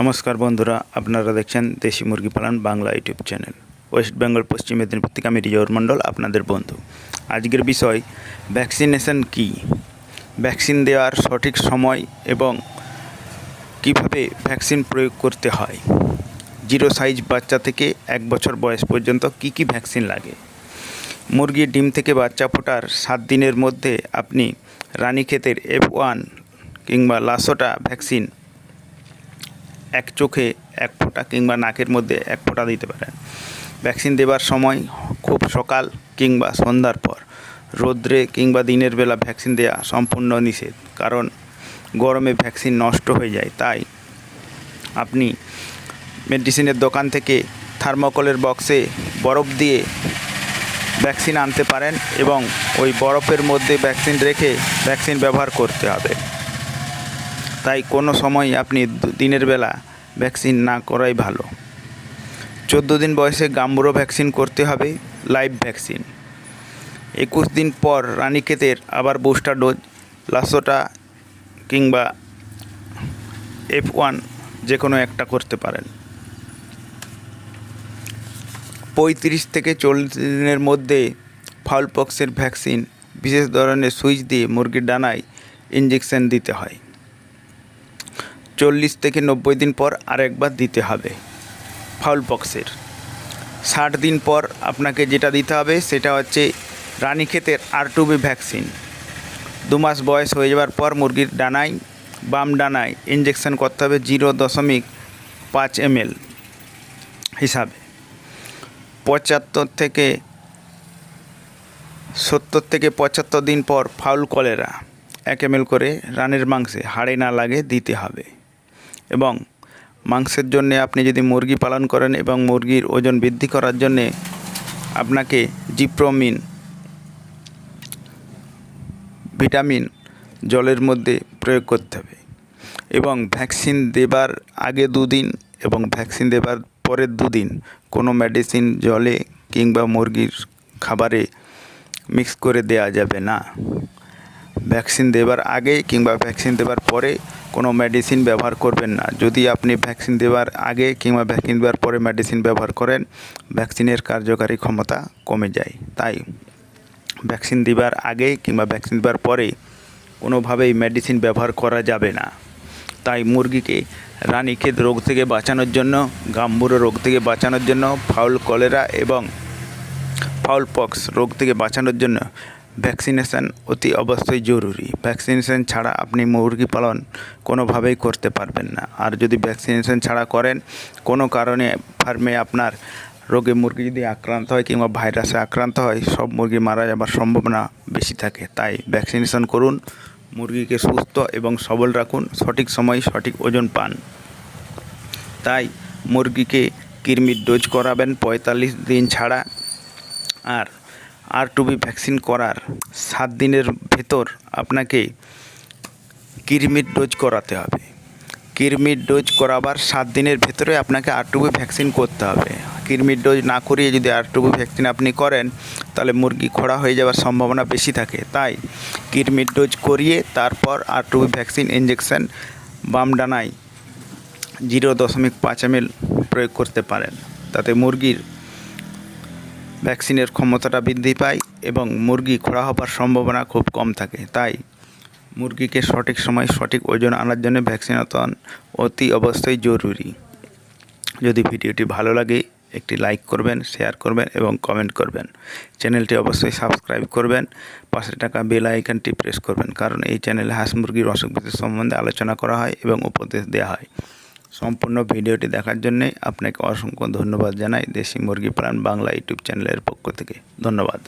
নমস্কার বন্ধুরা, আপনারা দেখছেন দেশি মুরগি পালন Bangla YouTube channel. West Bengal, Paschim Medinipur থেকে আমি রিজর মণ্ডল, আপনাদের বন্ধু। আজকের বিষয় ভ্যাকসিনেশন কি? ভ্যাকসিন দেওয়ার সঠিক সময় এবং কীভাবে ভ্যাকসিন প্রয়োগ করতে হয়? জিরো সাইজ বাচ্চা থেকে এক বছর বয়স পর্যন্ত কি কি ভ্যাকসিন লাগে? মুরগির ডিম থেকে বাচ্চা ফোটার সাত দিনের মধ্যে আপনি রানীক্ষেতের এফ ওয়ান কিংবা লাসোটা ভ্যাকসিন এক চোখে এক ফোঁটা কিংবা নাকের মধ্যে এক ফোঁটা দিতে পারেন। ভ্যাকসিন দেবার সময় খুব সকাল কিংবা সন্ধ্যার পর, রোদ্রে কিংবা দিনের বেলা ভ্যাকসিন দেওয়া সম্পূর্ণ নিষেধ, কারণ গরমে ভ্যাকসিন নষ্ট হয়ে যায়। তাই আপনি মেডিসিনের দোকান থেকে থার্মোকলের বক্সে বরফ দিয়ে ভ্যাকসিন আনতে পারেন এবং ওই বরফের মধ্যে ভ্যাকসিন রেখে ভ্যাকসিন ব্যবহার করতে হবে। তাই কোনো সময় আপনি দিনের বেলা ভ্যাকসিন না করাই ভালো। চোদ্দ দিন বয়সে গাম্বুরো ভ্যাকসিন করতে হবে, লাইভ ভ্যাকসিন। একুশ দিন পর রানীক্ষেতের আবার বুস্টার ডোজ, লাসোটা কিংবা এফ ওয়ান যে কোনো একটা করতে পারেন। পঁয়ত্রিশ থেকে চল্লিশ দিনের মধ্যে ফাউলপক্সের ভ্যাকসিন বিশেষ ধরনের সুইচ দিয়ে মুরগির ডানায় ইঞ্জেকশন দিতে হয়। চল্লিশ থেকে নব্বই দিন পর আরেকবার দিতে হবে ফাউলপক্সের ষাট দিন পর আপনাকে যেটা দিতে হবে সেটা হচ্ছে রানীক্ষেতের আর টুবি ভ্যাকসিন দু মাস বয়স হয়ে যাওয়ার পর মুরগির ডানায়, বাম ডানায় ইঞ্জেকশন করতে হবে জিরো দশমিক পাঁচ এমএল হিসাবে। পঁচাত্তর থেকে সত্তর থেকে পঁচাত্তর দিন পর ফাউল কলেরা এক এমএল করে রানের মাংসে হাড়ে না লাগে দিতে হবে। এবং মাংসের জন্যে আপনি যদি মুরগি পালন করেন এবং মুরগির ওজন বৃদ্ধি করার জন্যে আপনাকে জিপ্রোমিন, ভিটামিন জলের মধ্যে প্রয়োগ করতে হবে এবং ভ্যাকসিন দেবার আগে দুদিন এবং ভ্যাকসিন দেবার পরের দুদিন কোনো মেডিসিন জলে কিংবা মুরগির খাবারে মিক্স করে দেওয়া যাবে না। ভ্যাকসিন দেবার আগে কিংবা ভ্যাকসিন দেবার পরে কোনো মেডিসিন ব্যবহার করবেন না। যদি আপনি ভ্যাকসিন দেওয়ার আগে কিংবা ভ্যাকসিন দেওয়ার পরে মেডিসিন ব্যবহার করেন ভ্যাকসিনের কার্যকারী ক্ষমতা কমে যায়। তাই ভ্যাকসিন দেওয়ার আগে কিংবা ভ্যাকসিন দেওয়ার পরে কোনোভাবেই মেডিসিন ব্যবহার করা যাবে না। তাই মুরগিকে রানীক্ষেত রোগ থেকে বাঁচানোর জন্য গাম্বুরো রোগ থেকে বাঁচানোর জন্য ফাউল কলেরা এবং ফাউল পক্স রোগ থেকে বাঁচানোর জন্য ভ্যাকসিনেশন অতি অবশ্যই জরুরি। ভ্যাকসিনেশন ছাড়া আপনি মুরগি পালন কোনোভাবেই করতে পারবেন না। আর যদি ভ্যাকসিনেশন ছাড়া করেন, কোনো কারণে ফার্মে আপনার রোগে মুরগি যদি আক্রান্ত হয় কিংবা ভাইরাসে আক্রান্ত হয়, সব মুরগি মারা যাবার সম্ভাবনা বেশি থাকে। তাই ভ্যাকসিনেশন করুন, মুরগিকে সুস্থ এবং সবল রাখুন, সঠিক সময়ে সঠিক ওজন পান। তাই মুরগিকে কৃমির ডোজ করাবেন পঁয়তাল্লিশ দিন ছাড়া। আর আর টুবি ভ্যাকসিন করার সাত দিনের ভেতর আপনাকে কৃমির ডোজ করাতে হবে। কৃমির ডোজ করাবার সাত দিনের ভেতরে আপনাকে আর টুবি ভ্যাকসিন করতে হবে। কৃমির ডোজ না করিয়ে যদি আর টুবি ভ্যাকসিন আপনি করেন, তাহলে মুরগি খোড়া হয়ে যাওয়ার সম্ভাবনা বেশি থাকে। তাই কৃমির ডোজ করিয়ে তারপর আর টুবি ভ্যাকসিন ইঞ্জেকশন বাম ডানায় জিরো দশমিক পাঁচ এমএল প্রয়োগ করতে পারেন। তাতে মুরগির ভ্যাকসিনের ক্ষমতাটা বৃদ্ধি পায় এবং মুরগি খোড়া হবার সম্ভাবনা খুব কম থাকে। তাই মুরগিকে সঠিক সময় সঠিক ওজন আনার জন্য ভ্যাকসিনেশন অতি অবশ্যই জরুরি। যদি ভিডিওটি ভালো লাগে, একটি লাইক করবেন, শেয়ার করবেন এবং কমেন্ট করবেন। চ্যানেলটি অবশ্যই সাবস্ক্রাইব করবেন। পাশে টাকা বেল আইকনটি প্রেস করবেন, কারণ এই চ্যানেলে হাঁস মুরগির অসুখ সম্বন্ধে আলোচনা করা হয় এবং উপদেশ দেওয়া হয়। সম্পূর্ণ ভিডিওটি দেখার জন্যে আপনাকে অসংখ্য ধন্যবাদ জানাই দেশি মুরগি প্রাণ বাংলা ইউটিউব চ্যানেলের পক্ষ থেকে। ধন্যবাদ।